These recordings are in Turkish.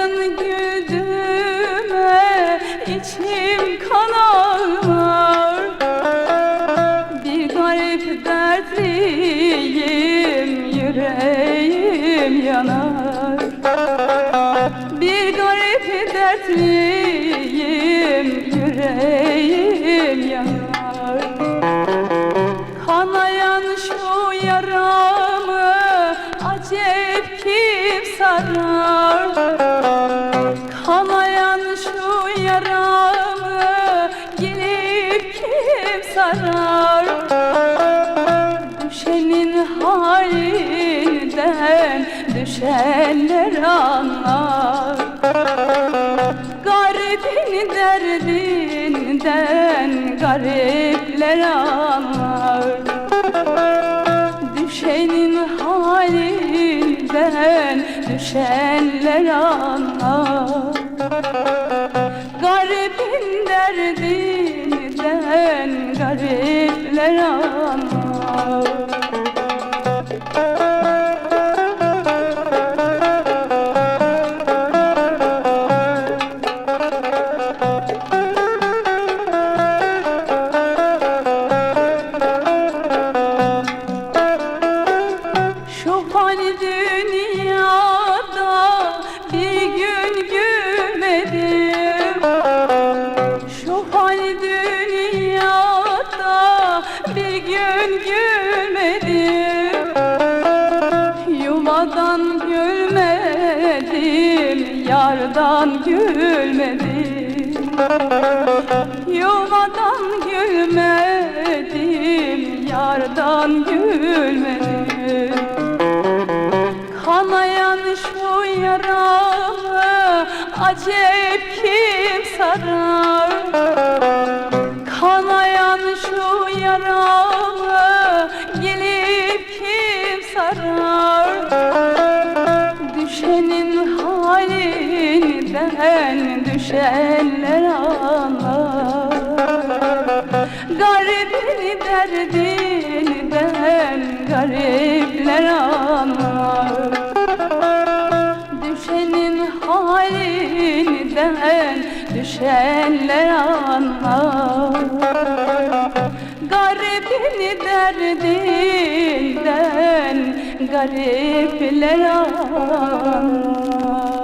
Bakın içim kan Bir garip dertliyim yüreğim yanar. Bir garip dertliyim yüreğim yanar. Kanayan şu yaramı acep kim sarar? Düşenler anlar. Garibin derdinden garipler anlar. Düşenin halinden düşenler anlar. Garibin derdinden garipler anlar gün gülmedim Yuvadan gülmedim, yardan gülmedim. Yuvadan gülmedim, yardan gülmedim. Kanayan şu yaramı acep kim sarar? Kanayan şu yaramı düşenler anlar. Garibin derdinden garipler anlar. Düşenin halinden düşenler anlar. Garibin derdinden garipler anlar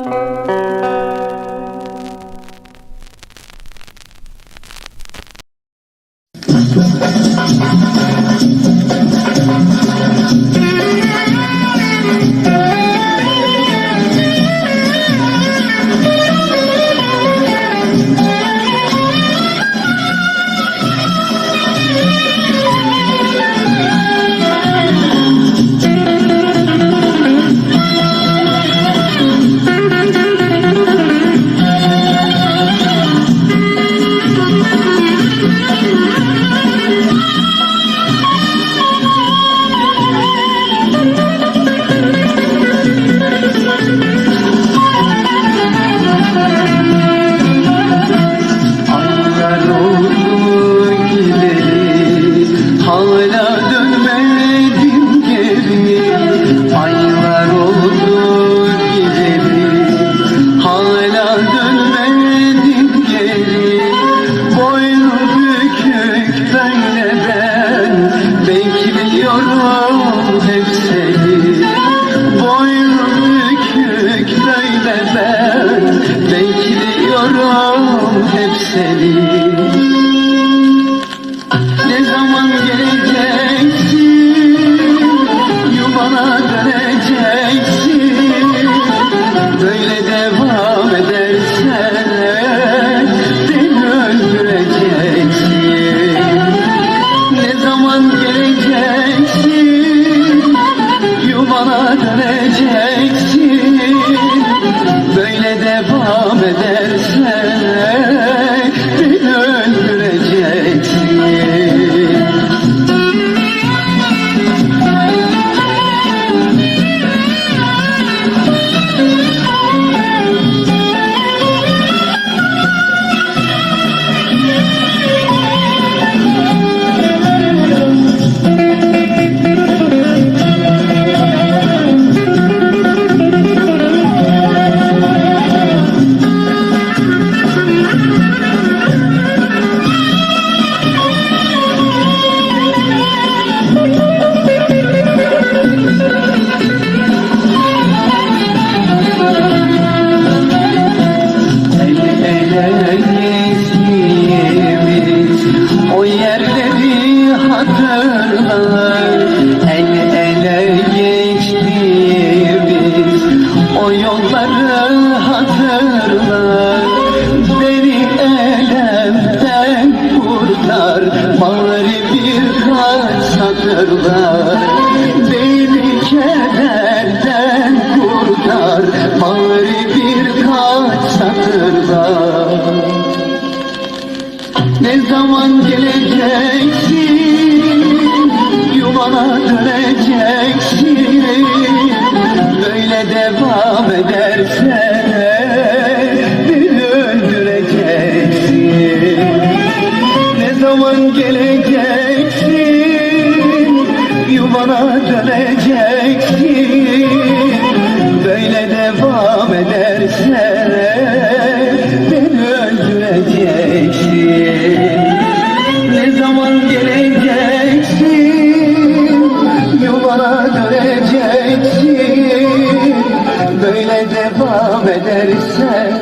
Bekliyorum hep seni Boynu bükük böyle ben Bekliyorum hep seni döneceksin Beni elemden kurtar. Mağri bir kasatırla Beni kederden kurtar. Mağri bir kasatırla Ne zaman geleceksin? Yuvana döneceksin. Böyle devam edersen Yuvana döneceksin Böyle devam edersen